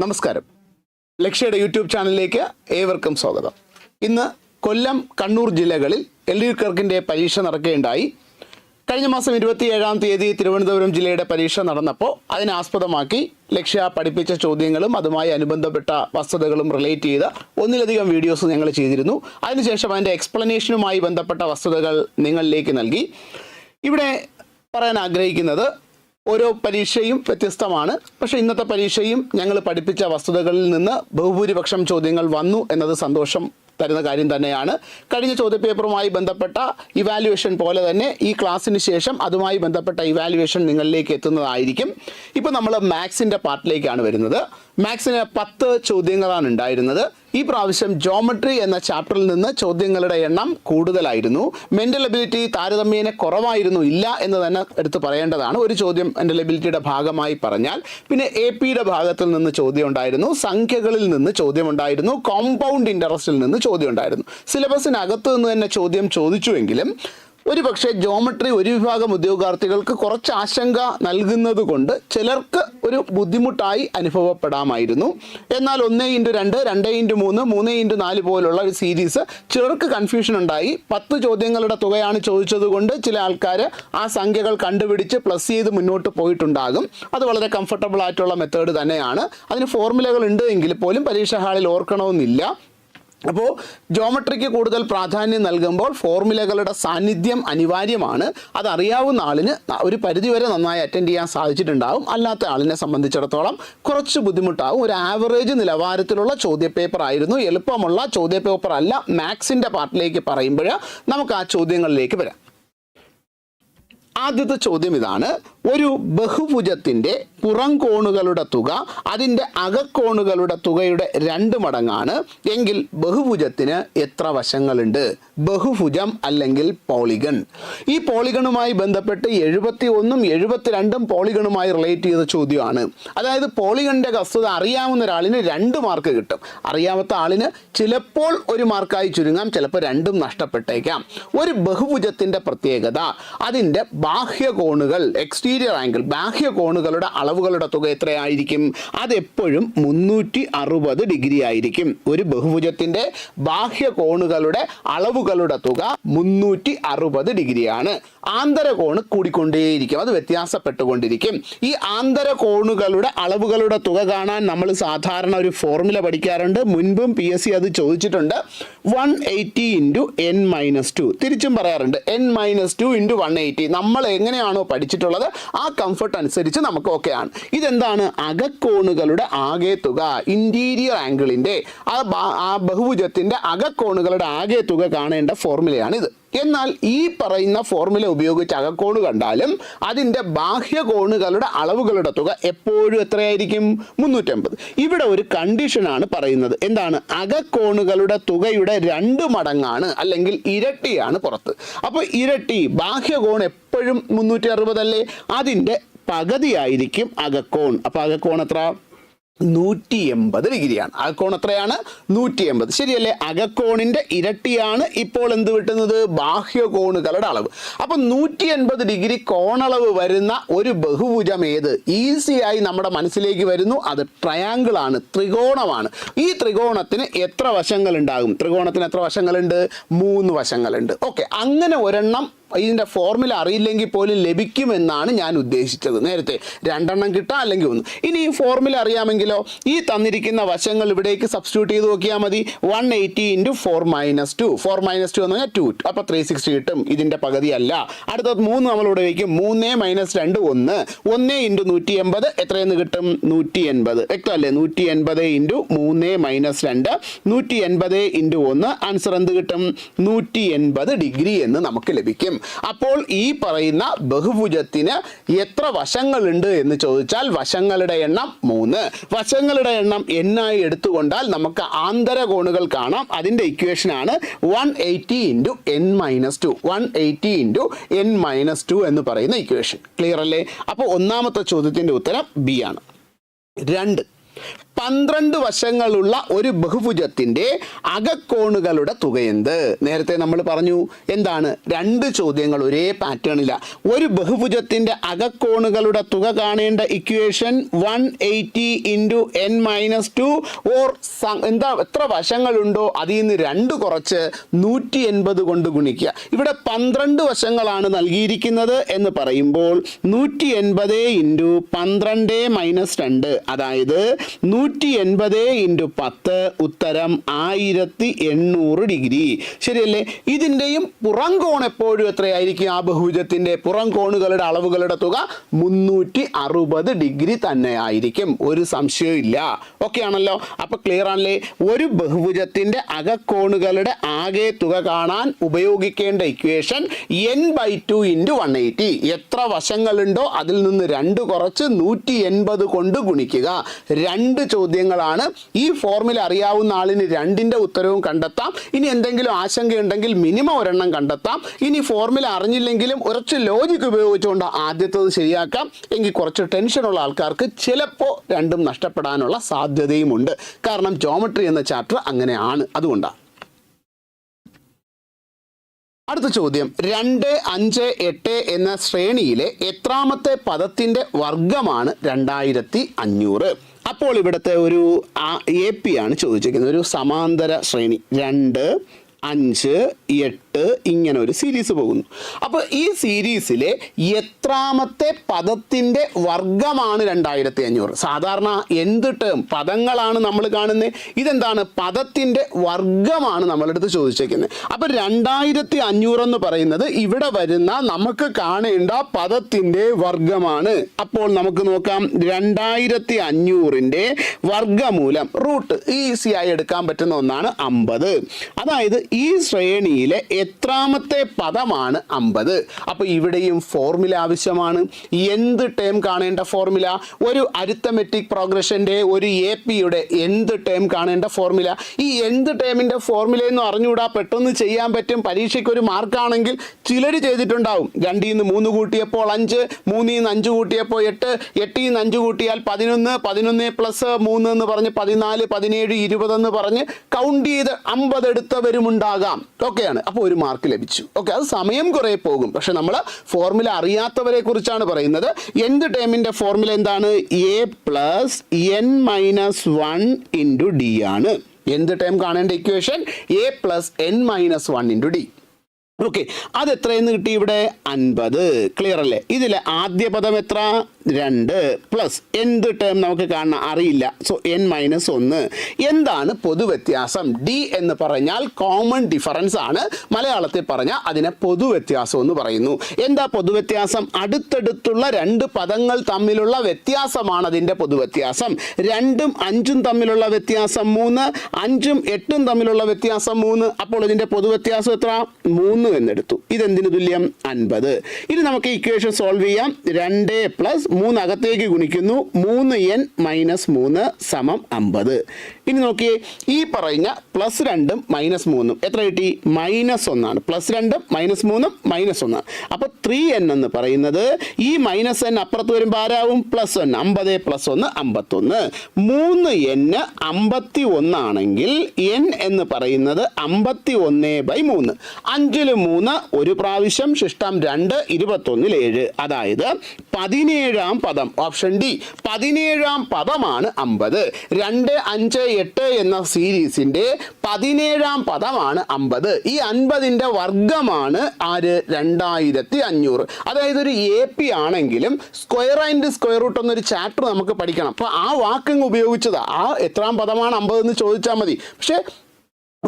നമസ്കാരം. ലക്ഷ്യയുടെ യൂട്യൂബ് ചാനലിലേക്ക് ഏവർക്കും സ്വാഗതം. ഇന്ന് കൊല്ലം കണ്ണൂർ ജില്ലകളിൽ എൽ ഡി ക്ലർക്കിന്റെ പരീക്ഷ നടക്കുകയുണ്ടായി. കഴിഞ്ഞ മാസം ഇരുപത്തിയേഴാം തീയതി തിരുവനന്തപുരം ജില്ലയുടെ പരീക്ഷ നടന്നപ്പോൾ അതിനാസ്പദമാക്കി ലക്ഷ്യ പഠിപ്പിച്ച ചോദ്യങ്ങളും അതുമായി അനുബന്ധപ്പെട്ട വസ്തുതകളും റിലേറ്റ് ചെയ്ത ഒന്നിലധികം വീഡിയോസ് ഞങ്ങൾ ചെയ്തിരുന്നു. അതിനുശേഷം അതിന്റെ എക്സ്പ്ലനേഷനുമായി ബന്ധപ്പെട്ട വസ്തുതകൾ നിങ്ങളിലേക്ക് നൽകി. ഇവിടെ പറയാൻ ആഗ്രഹിക്കുന്നത് ഓരോ പരീക്ഷയും വ്യത്യസ്തമാണ്. പക്ഷേ ഇന്നത്തെ പരീക്ഷയും ഞങ്ങൾ പഠിപ്പിച്ച വസ്തുതകളിൽ നിന്ന് ബഹുഭൂരിപക്ഷം ചോദ്യങ്ങൾ വന്നു എന്നത് സന്തോഷം തരുന്ന കാര്യം തന്നെയാണ്. കഴിഞ്ഞ ചോദ്യപേപ്പറുമായി ബന്ധപ്പെട്ട ഇവാലുവേഷൻ പോലെ തന്നെ ഈ ക്ലാസ്സിന് ശേഷം അതുമായി ബന്ധപ്പെട്ട ഇവാലുവേഷൻ നിങ്ങളിലേക്ക് എത്തുന്നതായിരിക്കും. ഇപ്പോൾ നമ്മൾ മാത്സിന്റെ പാർട്ടിലേക്കാണ് വരുന്നത്. മാത്സിന് പത്ത് ചോദ്യങ്ങളാണ് ഉണ്ടായിരുന്നത്. ഈ പ്രാവശ്യം ജോമെട്രി എന്ന ചാപ്റ്ററിൽ നിന്ന് ചോദ്യങ്ങളുടെ എണ്ണം കൂടുതലായിരുന്നു. മെന്റൽ എബിലിറ്റി താരതമ്യേന കുറവായിരുന്നു ഇല്ല എന്ന് തന്നെ എടുത്ത് പറയേണ്ടതാണ്. ഒരു ചോദ്യം മെന്റൽ എബിലിറ്റിയുടെ ഭാഗമായി പറഞ്ഞാൽ പിന്നെ എ പിയുടെ ഭാഗത്തിൽ നിന്ന് ചോദ്യം ഉണ്ടായിരുന്നു സംഖ്യകളിൽ നിന്ന് ചോദ്യം ഉണ്ടായിരുന്നു കോമ്പൗണ്ട് ഇൻട്രസ്റ്റിൽ നിന്ന് ചോദ്യം ഉണ്ടായിരുന്നു സിലബസിനകത്ത് നിന്ന് തന്നെ ചോദ്യം ചോദിച്ചുവെങ്കിലും ഒരു പക്ഷേ ജോമട്രി ഒരു വിഭാഗം ഉദ്യോഗാർത്ഥികൾക്ക് കുറച്ച് ആശങ്ക നൽകുന്നത് കൊണ്ട് ചിലർക്ക് ഒരു ബുദ്ധിമുട്ടായി അനുഭവപ്പെടാമായിരുന്നു. എന്നാൽ ഒന്ന് ഇന്റു രണ്ട് രണ്ട് ഇന്റു മൂന്ന് മൂന്ന് ഇന്റു നാല് പോലുള്ള ഒരു സീരീസ് ചിലർക്ക് കൺഫ്യൂഷൻ ഉണ്ടായി. പത്ത് ചോദ്യങ്ങളുടെ തുകയാണ് ചോദിച്ചത് കൊണ്ട് ചില ആൾക്കാർ ആ സംഖ്യകൾ കണ്ടുപിടിച്ച് പ്ലസ് ചെയ്ത് മുന്നോട്ട് പോയിട്ടുണ്ടാകും. അത് വളരെ കംഫർട്ടബിൾ ആയിട്ടുള്ള മെത്തേഡ് തന്നെയാണ്. അതിന് ഫോർമുലകൾ ഉണ്ട് എങ്കിൽ പോലും പരീക്ഷാ ഹാളിൽ ഓർക്കണമെന്നില്ല. അപ്പോൾ ജോമട്രിക്ക് കൂടുതൽ പ്രാധാന്യം നൽകുമ്പോൾ ഫോർമുലകളുടെ സാന്നിധ്യം അനിവാര്യമാണ്. അതറിയാവുന്ന ആളിന് ഒരു പരിധിവരെ നന്നായി അറ്റൻഡ് ചെയ്യാൻ സാധിച്ചിട്ടുണ്ടാവും. അല്ലാത്ത ആളിനെ സംബന്ധിച്ചിടത്തോളം കുറച്ച് ബുദ്ധിമുട്ടാവും. ഒരു ആവറേജ് നിലവാരത്തിലുള്ള ചോദ്യപേപ്പർ ആയിരുന്നു. എളുപ്പമുള്ള ചോദ്യപേപ്പർ അല്ല. മാത്സിന്റെ പാർട്ടിലേക്ക് പറയുമ്പോൾ നമുക്ക് ആ ചോദ്യങ്ങളിലേക്ക് വരാം. ആദ്യത്തെ ചോദ്യം ഇതാണ്. ഒരു ബഹുഭുജത്തിന്റെ പുറം കോണുകളുടെ തുക അതിന്റെ അകക്കോണുകളുടെ തുകയുടെ രണ്ട് മടങ്ങാണ്. എങ്കിൽ ബഹുഭുജത്തിന് എത്ര വശങ്ങളുണ്ട്? ബഹുഭുജം അല്ലെങ്കിൽ പോളിഗൺ. ഈ പോളിഗണുമായി ബന്ധപ്പെട്ട് എഴുപത്തി ഒന്നും എഴുപത്തിരണ്ടും പോളിഗണുമായി റിലേറ്റ് ചെയ്ത ചോദ്യമാണ്. അതായത് പോളിഗണിന്റെ വസ്തുത അറിയാവുന്ന ഒരാളിന് രണ്ട് മാർക്ക് കിട്ടും. അറിയാത്ത ആളിന് ചിലപ്പോൾ ഒരു മാർക്കായി ചുരുങ്ങാം ചിലപ്പോൾ രണ്ടും നഷ്ടപ്പെട്ടേക്കാം. ഒരു ബഹുഭുജത്തിന്റെ പ്രത്യേകത അതിന്റെ ബാഹ്യ കോണുകൾ എക്സ്റ്റീരിയർ ആംഗിൾ ബാഹ്യ കോണുകളുടെ അളവുകളുടെ തുക എത്രയായിരിക്കും? അതെപ്പോഴും മുന്നൂറ്റി അറുപത് ഡിഗ്രി ആയിരിക്കും. ഒരു ബഹുഭുജത്തിന്റെ ബാഹ്യ കോണുകളുടെ അളവുകളുടെ തുക മുന്നൂറ്റി അറുപത് ഡിഗ്രിയാണ് ആന്തര കോണ് കൂടിക്കൊണ്ടേയിരിക്കും. അത് വ്യത്യാസപ്പെട്ടുകൊണ്ടിരിക്കും. ഈ ആന്തരകോണുകളുടെ അളവുകളുടെ തുക കാണാൻ നമ്മൾ സാധാരണ ഒരു ഫോർമുല പഠിക്കാറുണ്ട്. മുൻപും പി എസ് സി അത് ചോദിച്ചിട്ടുണ്ട്. One eighty into n minus two. തിരിച്ചും പറയാറുണ്ട്. N minus two into one eighty. നമ്മൾ എങ്ങനെയാണോ പഠിച്ചിട്ടുള്ളത് ആ കംഫർട്ട് അനുസരിച്ച് നമുക്ക് ഓക്കെ ആണ്. ഇതെന്താണ്? അകക്കോണുകളുടെ ആകെ തുക ഇന്റീരിയർ ആംഗിളിന്റെ ആ ബഹുഭുജത്തിന്റെ അകക്കോണുകളുടെ ആകെ തുക കാണേണ്ട ഫോർമുലയാണ് ഇത് എന്നാൽ ഈ പറയുന്ന ഫോർമുല ഉപയോഗിച്ച് അകക്കോണ് കണ്ടാലും അതിന്റെ ബാഹ്യ കോണുകളുടെ അളവുകളുടെ തുക എപ്പോഴും എത്രയായിരിക്കും? മുന്നൂറ്റമ്പത്. ഇവിടെ ഒരു കണ്ടീഷനാണ് പറയുന്നത്. എന്താണ്? അകക്കോണുകളുടെ തുകയുടെ രണ്ട് മടങ്ങാണ് അല്ലെങ്കിൽ ഇരട്ടിയാണ് പുറത്ത്. അപ്പോൾ ഇരട്ടി ബാഹ്യ കോൺ എപ്പോഴും മുന്നൂറ്റി അറുപതല്ലേ അതിന്റെ പകുതിയായിരിക്കും അകക്കോൺ. അപ്പോൾ അകക്കോൺ എത്ര? നൂറ്റി എൺപത് ഡിഗ്രിയാണ്. അകക്കോൺ എത്രയാണ്? നൂറ്റി എൺപത് ശരിയല്ലേ? അകക്കോണിന്റെ ഇരട്ടിയാണ് ഇപ്പോൾ എന്ത് കിട്ടുന്നത്? ബാഹ്യകോണുകളുടെ അളവ്. അപ്പം നൂറ്റി എൺപത് ഡിഗ്രി കോണളവ് വരുന്ന ഒരു ബഹുഭുജം ഏത്? ഈസിയായി നമ്മുടെ മനസ്സിലേക്ക് വരുന്നു. അത് ട്രയാങ്കിൾ ആണ് ത്രികോണമാണ്. ഈ ത്രികോണത്തിന് എത്ര വശങ്ങൾ ഉണ്ടാകും ത്രികോണത്തിന് എത്ര വശങ്ങളുണ്ട്? മൂന്ന് വശങ്ങളുണ്ട്. ഓക്കെ. അങ്ങനെ ഒരെണ്ണം ഇതിന്റെ ഫോർമുല അറിയില്ലെങ്കിൽ പോലും ലഭിക്കുമെന്നാണ് ഞാൻ ഉദ്ദേശിച്ചത്. നേരത്തെ രണ്ടെണ്ണം കിട്ടാം അല്ലെങ്കിൽ ഒന്ന്. ഇനി ഈ ഫോർമുല അറിയാമെങ്കിലോ? ഈ തന്നിരിക്കുന്ന വശങ്ങൾ ഇവിടേക്ക് സബ്സ്റ്റിറ്റ്യൂട്ട് ചെയ്ത് നോക്കിയാൽ മതി. One eighty into four minus two four minus two എന്ന് പറഞ്ഞാൽ ടു അപ്പോൾ ത്രീ സിക്സ്റ്റി കിട്ടും. ഇതിന്റെ പകുതിയല്ല. അടുത്തത് മൂന്ന് നമ്മളിവിടെ വയ്ക്കും. മൂന്ന് മൈനസ് രണ്ട് ഒന്ന്. ഒന്ന് ഇന്റു നൂറ്റി എൺപത് എത്രയെന്ന് കിട്ടും? നൂറ്റി എൺപത് വ്യക്തമല്ലേ നൂറ്റി എൺപത് ഇന്റു മൂന്ന് മൈനസ് രണ്ട്. നൂറ്റി എൺപത് ഇന്റു ഒന്ന്. ആൻസർ എന്ത് കിട്ടും? നൂറ്റി എൺപത് ഡിഗ്രി എന്ന് നമുക്ക് ലഭിക്കും. അപ്പോൾ ഈ പറയുന്ന ബഹുഭുജത്തിന് എത്ര വശങ്ങളുണ്ട് എന്ന് ചോദിച്ചാൽ വശങ്ങളുടെ എണ്ണം മൂന്ന്. വശങ്ങളുടെ എണ്ണം എന്നായി എടുത്തുകൊണ്ടാൽ നമുക്ക് ആന്തര കോണുകൾ കാണാം. അതിന്റെ ഇക്വേഷനാണ് one eighty into n minus two one eighty into n minus two എന്ന് പറയുന്ന ഇക്വേഷൻ ക്ലിയർ അല്ലേ? അപ്പോൾ ഒന്നാമത്തെ ചോദ്യത്തിന്റെ ഉത്തരം ബി ആണ്. രണ്ട്. പന്ത്രണ്ട് വശങ്ങളുള്ള ഒരു ബഹുഭുജത്തിന്റെ അകക്കോണുകളുടെ തുകയെന്ത്? നേരത്തെ നമ്മൾ പറഞ്ഞു എന്താണ്? രണ്ട് ചോദ്യങ്ങൾ ഒരേ പാറ്റേണില്ല ഒരു ബഹുഭുജത്തിന്റെ അകക്കോണുകളുടെ തുക കാണേണ്ട equation one eighty into n minus two or എന്താ എത്ര വശങ്ങളുണ്ടോ അതിൽ നിന്ന് രണ്ട് കുറച്ച് നൂറ്റി എൺപത് കൊണ്ട് ഗുണിക്കുക. ഇവിടെ പന്ത്രണ്ട് വശങ്ങളാണ് നൽകിയിരിക്കുന്നത് എന്ന് പറയുമ്പോൾ നൂറ്റി എൺപത് ഇന്റു പന്ത്രണ്ട് മൈനസ് രണ്ട് അതായത് നൂറ്റി എൺപത് ഇന്റു പത്ത് ഉത്തരം ആയിരത്തി എണ്ണൂറ് ഡിഗ്രി. ശരിയല്ലേ? ഇതിന്റെയും പുറം കോൺ എപ്പോഴും എത്രയായിരിക്കും? ആ ബഹുജത്തിന്റെ പുറം കോണുകളുടെ അളവുകളുടെ തുക മുന്നൂറ്റി അറുപത് ഡിഗ്രി തന്നെ ആയിരിക്കും ഒരു സംശയവും ഇല്ല. ഓക്കെ ആണല്ലോ? അപ്പോൾ ക്ലിയർ ആണല്ലേ? ഒരു ബഹുഭുജത്തിന്റെ അകക്കോണുകളുടെ ആകെ തുക കാണാൻ ഉപയോഗിക്കേണ്ട equation n by two into one eighty എത്ര വശങ്ങളുണ്ടോ? അതിൽ നിന്ന് രണ്ട് കുറച്ച് നൂറ്റി എൺപത് കൊണ്ട് ഗുണിക്കുക. രണ്ട് ചോദ്യങ്ങളാണ്. ഈ ഫോർമുല അറിയാവുന്ന ആളിന് രണ്ടിന്റെ ഉത്തരവും കണ്ടെത്താം. ഇനി എന്തെങ്കിലും ആശങ്കയുണ്ടെങ്കിൽ മിനിമം ഒരെണ്ണം കണ്ടെത്താം. ഇനി ഫോർമുല അറിഞ്ഞില്ലെങ്കിലും കുറച്ച് ലോജിക് ഉപയോഗിച്ചുകൊണ്ട് ആദ്യത്തത് ശരിയാക്കാം. എങ്കിൽ കുറച്ച് ടെൻഷനുള്ള ആൾക്കാർക്ക് ചിലപ്പോൾ രണ്ടും നഷ്ടപ്പെടാനുള്ള സാധ്യതയുമുണ്ട്. കാരണം ജോമെട്രി എന്ന ചാപ്റ്റർ അങ്ങനെയാണ്. അതുകൊണ്ടാണ് അടുത്ത ചോദ്യം. രണ്ട് അഞ്ച് എട്ട് എന്ന ശ്രേണിയിലെ എത്രാമത്തെ പദത്തിന്റെ വർഗമാണ് രണ്ടായിരത്തി അഞ്ഞൂറ്. അപ്പോൾ ഇവിടുത്തെ ഒരു എ പി ആണ് ചോദിച്ചിരിക്കുന്നത്. ഒരു സമാന്തര ശ്രേണി. രണ്ട് അഞ്ച് എട്ട്. ഇങ്ങനെ ഒരു സീരീസ് പോകുന്നു. അപ്പോൾ ഈ സീരീസിലെ എത്രാമത്തെ പദത്തിന്റെ വർഗമാണ് രണ്ടായിരത്തി അഞ്ഞൂറ് സാധാരണ എന്ത് ടേം പദങ്ങളാണ് നമ്മൾ കാണുന്നത് ഇതെന്താണ്? പദത്തിന്റെ വർഗമാണ് നമ്മളെടുത്ത് ചോദിച്ചേക്കുന്നത് അപ്പോൾ രണ്ടായിരത്തി അഞ്ഞൂറ് എന്ന് പറയുന്നത് ഇവിടെ വരുന്ന നമുക്ക് കാണേണ്ട പദത്തിന്റെ വർഗമാണ് അപ്പോൾ നമുക്ക് നോക്കാം. രണ്ടായിരത്തി അഞ്ഞൂറിന്റെ വർഗമൂലം റൂട്ട് ഈസിയായി എടുക്കാൻ പറ്റുന്ന ഒന്നാണ് അമ്പത്. അതായത് ഈ ശ്രേണിയിലെ എത്രാമത്തെ പദമാണ് അമ്പത്. അപ്പോൾ ഇവിടെയും ഫോർമുല ആവശ്യമാണ്. എന്ത് ടേം കാണേണ്ട ഫോർമുല ഒരു അരിത്തമെറ്റിക് പ്രോഗ്രഷന്റെ ഒരു എ പിയുടെ എന്ത് ടേം കാണേണ്ട ഫോർമുല ഈ എന്ത് ടേമിന്റെ ഫോർമുല എന്ന് അറിഞ്ഞുകൂടാ? പെട്ടെന്ന് ചെയ്യാൻ പറ്റും. പരീക്ഷയ്ക്ക് ഒരു മാർക്കാണെങ്കിൽ ചിലർ ചെയ്തിട്ടുണ്ടാവും. രണ്ടിൽ നിന്ന് മൂന്ന് കൂട്ടിയപ്പോൾ അഞ്ച് മൂന്നിൽ നിന്ന് അഞ്ച് കൂട്ടിയപ്പോൾ എട്ട് എട്ടിൽ നിന്ന് അഞ്ച് കൂട്ടിയാൽ പതിനൊന്ന് പതിനൊന്ന് പ്ലസ് മൂന്ന് എന്ന് പറഞ്ഞ് പതിനാല് പതിനേഴ് ഇരുപതെന്ന് പറഞ്ഞ് കൗണ്ട് ചെയ്ത് അമ്പത് എടുത്തവരുമുണ്ടാകാം. ഓക്കെയാണ്. അപ്പോൾ ഒരു മാർക്ക് ലഭിച്ചു. ഓക്കെ അത് സമയം കുറേ പോകും. പക്ഷെ നമ്മൾ ഫോർമുല അറിയാത്തവരെ കുറിച്ചാണ് പറയുന്നത്. എന്ത് ടേമിന്റെ ഫോർമുല എന്താണ്? A plus n minus one into d ആണ്. എന്ത് ടേം കാണേണ്ട equation a plus n minus one into d okay അത് എത്രയെന്ന് കിട്ടി ഇവിടെ? അൻപത്. ക്ലിയർ അല്ലേ? ഇതിലെ ആദ്യ പദം എത്ര? രണ്ട് പ്ലസ് എന്ത് ടേം നമുക്ക് കാണാൻ അറിയില്ല. സോ എൻ മൈനസ് ഒന്ന്. എന്താണ് പൊതുവ്യത്യാസം? ഡി എന്ന് പറഞ്ഞാൽ കോമൺ ഡിഫറൻസ് ആണ്. മലയാളത്തിൽ പറഞ്ഞാൽ അതിനെ പൊതുവ്യത്യാസം എന്ന് പറയുന്നു. എന്താ പൊതുവ്യത്യാസം? അടുത്തടുത്തുള്ള രണ്ട് പദങ്ങൾ തമ്മിലുള്ള വ്യത്യാസമാണ് അതിന്റെ പൊതുവ്യത്യാസം. രണ്ടും അഞ്ചും തമ്മിലുള്ള വ്യത്യാസം മൂന്ന്. അഞ്ചും എട്ടും തമ്മിലുള്ള വ്യത്യാസം മൂന്ന്. അപ്പോൾ ഇതിന്റെ പൊതുവ്യത്യാസം എത്ര? മൂന്ന് എന്നെടുത്തു. ഇതെന്തിനു തുല്യം? അൻപത്. ഇനി നമുക്ക് ഇക്വേഷൻ സോൾവ് ചെയ്യാം. രണ്ട് പ്ലസ് മൂന്ന് അകത്തേക്ക് ഗുണിക്കുന്നു. മൂന്ന് എൻ മൈനസ് മൂന്ന് സമം അമ്പത്. ഇനി നോക്കിയേ ഈ പറയുന്ന പ്ലസ് രണ്ടും മൈനസ് മൂന്നും. എത്ര കിട്ടി? മൈനസ് ഒന്നാണ്. പ്ലസ് രണ്ടും മൈനസ് മൂന്നും മൈനസ് ഒന്നാണ് അപ്പോൾ ത്രീ എൻ എന്ന് പറയുന്നത് ഈ മൈനസ് എൻ അപ്പുറത്ത് വരുമ്പോൾ ആരാവും? പ്ലസ് ഒന്ന് അമ്പത് പ്ലസ് ഒന്ന് അമ്പത്തൊന്ന്. മൂന്ന് എന്ന് അമ്പത്തി ഒന്നാണെങ്കിൽ എൻ എന്ന് പറയുന്നത് അമ്പത്തി ഒന്ന് ബൈ മൂന്ന്. അഞ്ചിൽ മൂന്ന് ഒരു പ്രാവശ്യം ശിഷ്ടം രണ്ട് ഇരുപത്തൊന്നിൽ ഏഴ്. അതായത് പതിനേഴാം പദം ഓപ്ഷൻ ഡി. പതിനേഴാം പദമാണ് അമ്പത്. രണ്ട് അഞ്ച് എട്ട് എന്ന സീരീസിന്റെ പതിനേഴാം പദമാണ് അമ്പത്. ഈ അൻപതിന്റെ വർഗമാണ് ആര്? രണ്ടായിരത്തി അഞ്ഞൂറ്. അതായത് ഒരു എ പി ആണെങ്കിലും സ്ക്വയർ ആൻഡ് സ്ക്വയർ റൂട്ട് എന്നൊരു ചാപ്റ്റർ നമുക്ക് പഠിക്കണം. അപ്പോൾ ആ വാക്കങ്ങ് ഉപയോഗിച്ചതാണ് ആ എത്രാം പദമാണ് അമ്പതെന്ന് ചോദിച്ചാൽ മതി. പക്ഷേ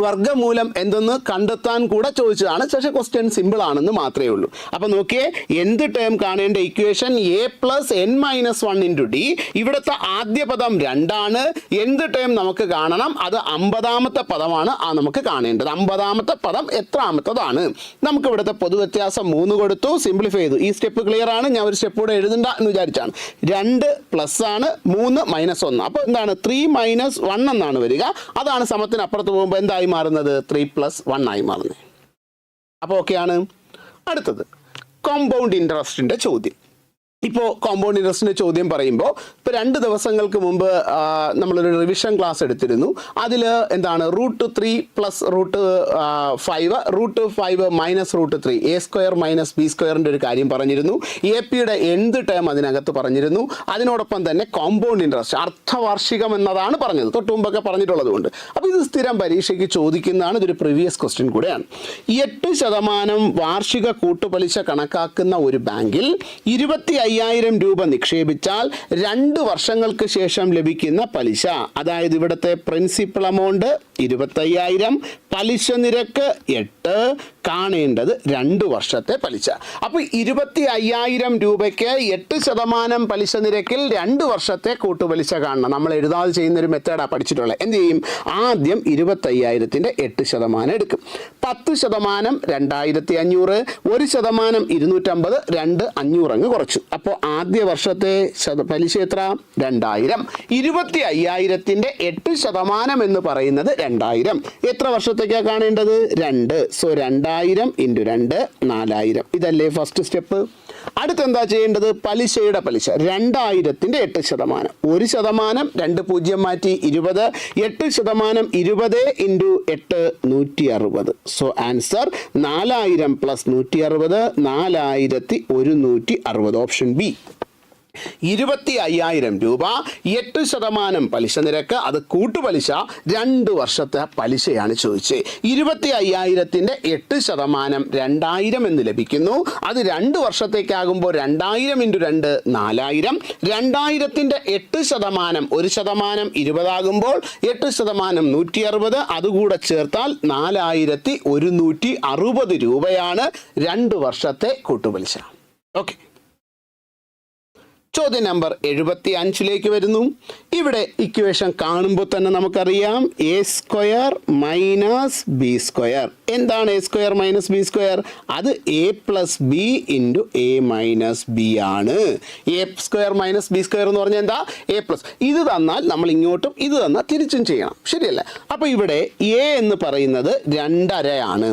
വർഗമൂലം എന്തെന്ന് കണ്ടെത്താൻ കൂടെ ചോദിച്ചതാണ്. പക്ഷേ ക്വസ്റ്റ്യൻ സിമ്പിൾ ആണെന്ന് മാത്രമേ ഉള്ളൂ. അപ്പോൾ നോക്കിയേ എന്ത് ടേം കാണേണ്ട equation a plus n minus one into d ഇവിടുത്തെ ആദ്യ പദം രണ്ടാണ്. എന്ത് ടേം നമുക്ക് കാണണം? അത് അമ്പതാമത്തെ പദമാണ് ആ നമുക്ക് കാണേണ്ടത്. അമ്പതാമത്തെ പദം എത്രാമത്തതാണ്? നമുക്ക് ഇവിടുത്തെ പൊതുവ്യത്യാസം മൂന്ന് കൊടുത്തു. സിംപ്ലിഫൈ ചെയ്തു. ഈ സ്റ്റെപ്പ് ക്ലിയർ ആണ്. ഞാൻ ഒരു സ്റ്റെപ്പ് കൂടെ എഴുതണ്ട എന്ന് വിചാരിച്ചാണ്. രണ്ട് പ്ലസ് ആണ്. മൂന്ന് മൈനസ് ഒന്ന്. അപ്പോൾ എന്താണ്? ത്രീ മൈനസ് വൺ എന്നാണ് വരിക. അതാണ് സമത്തിന് അപ്പുറത്ത് പോകുമ്പോൾ എന്തായി? മാറുന്നത് ത്രീ പ്ലസ് വൺ ആയി മാറുന്നത് അപ്പോൾ ഓക്കെയാണ് അടുത്തത്. കോമ്പൗണ്ട് ഇൻട്രസ്റ്റിന്റെ ചോദ്യം. ഇപ്പോൾ കോമ്പൗണ്ട് ഇൻട്രസ്റ്റിന്റെ ചോദ്യം പറയുമ്പോൾ ഇപ്പോൾ രണ്ട് ദിവസങ്ങൾക്ക് മുമ്പ് നമ്മളൊരു റിവിഷൻ ക്ലാസ് എടുത്തിരുന്നു. അതിൽ എന്താണ് root three plus root five root five minus root three a square minus b സ്ക്വയറിന്റെ ഒരു കാര്യം പറഞ്ഞിരുന്നു. എ പിയുടെ എന്ത് ടേം അതിനകത്ത് പറഞ്ഞിരുന്നു? അതിനോടൊപ്പം തന്നെ കോമ്പൗണ്ട് ഇൻട്രസ്റ്റ് അർത്ഥവാർഷികം എന്നതാണ് പറഞ്ഞത്. തൊട്ട് മുമ്പൊക്കെ പറഞ്ഞിട്ടുള്ളതുകൊണ്ട് അപ്പോൾ ഇത് സ്ഥിരം പരീക്ഷയ്ക്ക് ചോദിക്കുന്നതാണ് ഇതൊരു പ്രീവിയസ് ക്വസ്റ്റ്യൻ കൂടെയാണ്. എട്ട് ശതമാനം വാർഷിക കൂട്ടുപലിശ കണക്കാക്കുന്ന ഒരു ബാങ്കിൽ ഇരുപത്തി അയ്യായിരം രൂപ നിക്ഷേപിച്ചാൽ രണ്ട് വർഷങ്ങൾക്ക് ശേഷം ലഭിക്കുന്ന പലിശ. അതായത് ഇവിടുത്തെ പ്രിൻസിപ്പൽ എമൗണ്ട് ഇരുപത്തയ്യായിരം പലിശ നിരക്ക് എട്ട് കാണേണ്ടത് രണ്ട് വർഷത്തെ പലിശ. അപ്പോൾ ഇരുപത്തി അയ്യായിരം രൂപയ്ക്ക് എട്ട് ശതമാനം പലിശ നിരക്കിൽ രണ്ട് വർഷത്തെ കൂട്ടുപലിശ കാണണം. നമ്മൾ എഴുതാതെ ചെയ്യുന്ന ഒരു മെത്തേഡാണ് പഠിച്ചിട്ടുള്ളത്. എന്ത് ചെയ്യും? ആദ്യം ഇരുപത്തയ്യായിരത്തിന്റെ എട്ട് ശതമാനം എടുക്കും. പത്ത് ശതമാനം രണ്ടായിരത്തി അഞ്ഞൂറ് ഒരു ശതമാനം ഇരുന്നൂറ്റമ്പത് രണ്ട് അഞ്ഞൂറ് അങ്ങ് കുറച്ചു. അപ്പോൾ ആദ്യ വർഷത്തെ പലിശ എത്ര? രണ്ടായിരം. ഇരുപത്തി അയ്യായിരത്തിന്റെ എട്ട് ശതമാനം എന്ന് പറയുന്നത് രണ്ടായിരം. എത്ര വർഷത്തേക്കാണ് കാണേണ്ടത്? രണ്ട്. സോ രണ്ടായിരം ഇന്റു രണ്ട് നാലായിരം. ഇതല്ലേ ഫസ്റ്റ് സ്റ്റെപ്പ് അടുത്ത് എന്താ ചെയ്യേണ്ടത്? പലിശയുടെ പലിശ. രണ്ടായിരത്തിന്റെ എട്ട് ശതമാനം. ഒരു ശതമാനം രണ്ട് പൂജ്യം മാറ്റി ഇരുപത്. എട്ട് ശതമാനം ഇരുപത് ഇന്റു എട്ട് നൂറ്റി അറുപത് സോ ആൻസർ നാലായിരം പ്ലസ് നൂറ്റി അറുപത് നാലായിരത്തി ഒരുന്നൂറ്റി അറുപത് ഓപ്ഷൻ ബി ഇരുപത്തി അയ്യായിരം രൂപ എട്ട് ശതമാനം പലിശ നിരക്ക് അത് കൂട്ടുപലിശ രണ്ട് വർഷത്തെ പലിശയാണ് ചോദിച്ചത്. ഇരുപത്തി അയ്യായിരത്തിന്റെ എട്ട് ശതമാനം രണ്ടായിരം എന്ന് ലഭിക്കുന്നു. അത് രണ്ട് വർഷത്തേക്കാകുമ്പോൾ രണ്ടായിരം ഇന്റു രണ്ട് നാലായിരം. രണ്ടായിരത്തിന്റെ എട്ട് ശതമാനം ഒരു ശതമാനം ഇരുപതാകുമ്പോൾ എട്ട് ശതമാനം നൂറ്റി അറുപത് അതുകൂടെ ചേർത്താൽ നാലായിരത്തി ഒരുന്നൂറ്റി അറുപത് രൂപയാണ് രണ്ട് വർഷത്തെ കൂട്ടുപലിശ. ഓക്കെ. ചോദ്യം നമ്പർ എഴുപത്തി അഞ്ചിലേക്ക് വരുന്നു. ഇവിടെ ഇക്വേഷൻ കാണുമ്പോൾ തന്നെ നമുക്കറിയാം. A square minus b square എന്താണ് a square minus b square അത് a plus b into a minus b ആണ്. A square minus b square എന്ന് പറഞ്ഞാൽ എന്താ? എ പ്ലസ് ഇത് തന്നാൽ നമ്മൾ ഇങ്ങോട്ടും ഇത് തന്നാൽ തിരിച്ചും ചെയ്യണം. ശരിയല്ല? അപ്പോൾ ഇവിടെ എ എന്ന് പറയുന്നത് രണ്ടരയാണ്.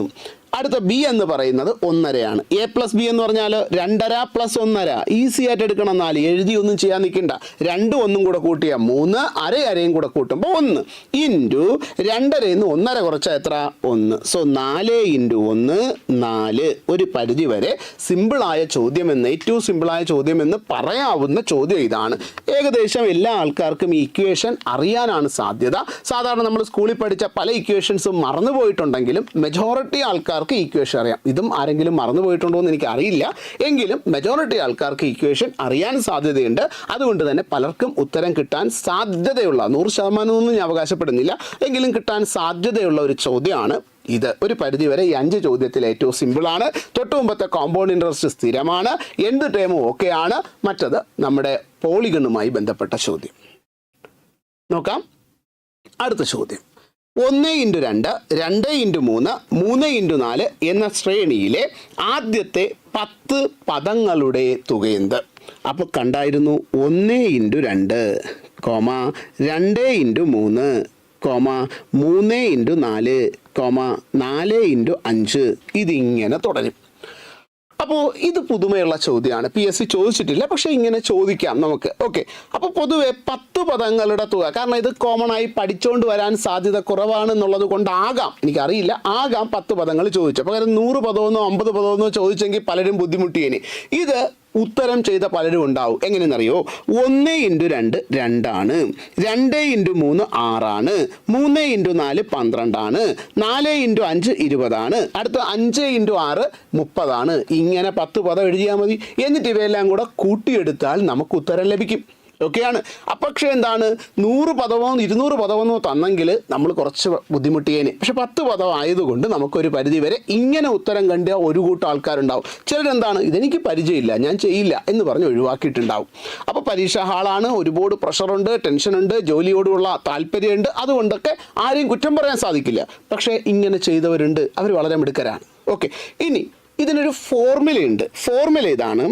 അടുത്ത ബി എന്ന് പറയുന്നത് ഒന്നരയാണ്. എ പ്ലസ് ബി എന്ന് പറഞ്ഞാൽ രണ്ടര പ്ലസ് ഒന്നര. ഈസി ആയിട്ട് എടുക്കണം നാല് എഴുതി ഒന്നും ചെയ്യാൻ നിൽക്കണ്ട. രണ്ടും ഒന്നും കൂടെ കൂട്ടിയാൽ മൂന്ന് അര അരയും കൂടെ കൂട്ടുമ്പോൾ ഒന്ന്. ഇന്റു രണ്ടരയിൽ നിന്ന് ഒന്നര കുറച്ചാൽ എത്ര? ഒന്ന്. സോ നാല് ഇന്റു ഒന്ന് നാല്. ഒരു പരിധി വരെ സിമ്പിളായ ചോദ്യം എന്ന് ഏറ്റവും സിമ്പിളായ ചോദ്യം എന്ന് പറയാവുന്ന ചോദ്യം ഇതാണ്. ഏകദേശം എല്ലാ ആൾക്കാർക്കും ഈ ഇക്വേഷൻ അറിയാനാണ് സാധ്യത. സാധാരണ നമ്മൾ സ്കൂളിൽ പഠിച്ച പല ഇക്വേഷൻസും മറന്നുപോയിട്ടുണ്ടെങ്കിലും മെജോറിറ്റി ആൾക്കാർക്ക് ഈക്വേഷൻ അറിയാം. ഇതും ആരെങ്കിലും മറന്നുപോയിട്ടുണ്ടോ എന്ന് എനിക്ക് അറിയില്ല എങ്കിലും മെജോറിറ്റി ആൾക്കാർക്ക് ഈക്വേഷൻ അറിയാൻ സാധ്യതയുണ്ട്. അതുകൊണ്ട് തന്നെ പലർക്കും ഉത്തരം കിട്ടാൻ സാധ്യതയുള്ള നൂറ് ശതമാനമൊന്നും ഞാൻ അവകാശപ്പെടുന്നില്ല. എങ്കിലും കിട്ടാൻ സാധ്യതയുള്ള ഒരു ചോദ്യമാണ് ഇത്. ഒരു പരിധിവരെ ഈ അഞ്ച് ചോദ്യത്തിൽ ഏറ്റവും സിമ്പിളാണ് തൊട്ട് മുമ്പത്തെ കോമ്പൗണ്ട് ഇൻട്രസ്റ്റ് സ്ഥിരമാണ്. എന്ത് ടേമും ആണ്. മറ്റത് നമ്മുടെ പോളിഗണുമായി ബന്ധപ്പെട്ട ചോദ്യം. നോക്കാം. അടുത്ത ചോദ്യം. ഒന്ന് ഇന്റു രണ്ട് രണ്ട് ഇന്റു മൂന്ന് മൂന്ന് ഇന്റു നാല് എന്ന ശ്രേണിയിലെ ആദ്യത്തെ പത്ത് പദങ്ങളുടെ തുകയെന്ത്? അപ്പോൾ കണ്ടായിരുന്നു ഒന്ന് ഇന്റു രണ്ട് കോമ രണ്ട് ഇന്റു മൂന്ന് കോമ മൂന്ന് ഇന്റു നാല് കോമ നാല് ഇന്റു അഞ്ച്. ഇതിങ്ങനെ തുടരും. അപ്പോൾ ഇത് പുതുമയുള്ള ചോദ്യമാണ് പി എസ് സി ചോദിച്ചിട്ടില്ല പക്ഷേ ഇങ്ങനെ ചോദിക്കാം നമുക്ക്. ഓക്കെ അപ്പോൾ പൊതുവെ പത്ത് പദങ്ങളുടെ തുക കാരണം ഇത് കോമൺ ആയി പഠിച്ചുകൊണ്ട് വരാൻ സാധ്യത കുറവാണെന്നുള്ളത് കൊണ്ടാകാം. എനിക്കറിയില്ല. ആകാം പത്ത് പദങ്ങൾ ചോദിച്ചു അപ്പോൾ കാരണം നൂറ് പദമെന്നോ അമ്പത് പദമെന്നോ ചോദിച്ചെങ്കിൽ പലരും ബുദ്ധിമുട്ടിയേനെ. ഇത് ഉത്തരം ചെയ്ത പലരും ഉണ്ടാവും. എങ്ങനെയെന്നറിയോ? ഒന്ന് ഇന്റു രണ്ട് രണ്ടാണ്. രണ്ട് ഇന്റു മൂന്ന് ആറാണ്. മൂന്ന് ഇന്റു നാല് പന്ത്രണ്ടാണ്. നാല് ഇന്റു അഞ്ച് ഇരുപതാണ്. അടുത്ത അഞ്ച് ഇന്റു ആറ് മുപ്പതാണ്. ഇങ്ങനെ പത്ത് പദം എഴുതിയാൽ മതി. എന്നിട്ട് ഇവയെല്ലാം കൂടെ കൂട്ടിയെടുത്താൽ നമുക്ക് ഉത്തരം ലഭിക്കും. ഒക്കെയാണ്. പക്ഷേ എന്താണ്? നൂറ് പദമോ ഇരുന്നൂറ് പദമെന്നോ തന്നെങ്കിൽ നമ്മൾ കുറച്ച് ബുദ്ധിമുട്ടിയേനെ. പക്ഷെ പത്ത് പദം ആയതുകൊണ്ട് നമുക്കൊരു പരിധി വരെ ഇങ്ങനെ ഉത്തരം കണ്ട ഒരു കൂട്ടം ആൾക്കാരുണ്ടാവും. ചിലരെന്താണ്? ഇതെനിക്ക് പരിചയമില്ല ഞാൻ ചെയ്യില്ല എന്ന് പറഞ്ഞ് ഒഴിവാക്കിയിട്ടുണ്ടാവും. അപ്പോൾ പരീക്ഷാ ഹാളാണ് ഒരുപാട് പ്രഷറുണ്ട് ടെൻഷനുണ്ട് ജോലിയോടുള്ള താല്പര്യമുണ്ട്. അതുകൊണ്ടൊക്കെ ആരെയും കുറ്റം പറയാൻ സാധിക്കില്ല. പക്ഷേ ഇങ്ങനെ ചെയ്തവരുണ്ട്. അവർ വളരെ മിടുക്കരാണ്. ഓക്കെ. ഇനി ഇതിനൊരു ഫോർമുലയുണ്ട് ഫോർമുല ഇതാണ്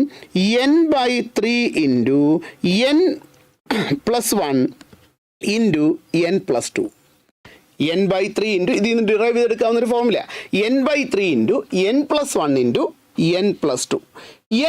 n by three into n plus one into n plus two n by three into ഇതിൽ നിന്ന് ഡിറൈവ് ചെയ്തെടുക്കാവുന്ന ഒരു formula n by three into n plus one into n plus two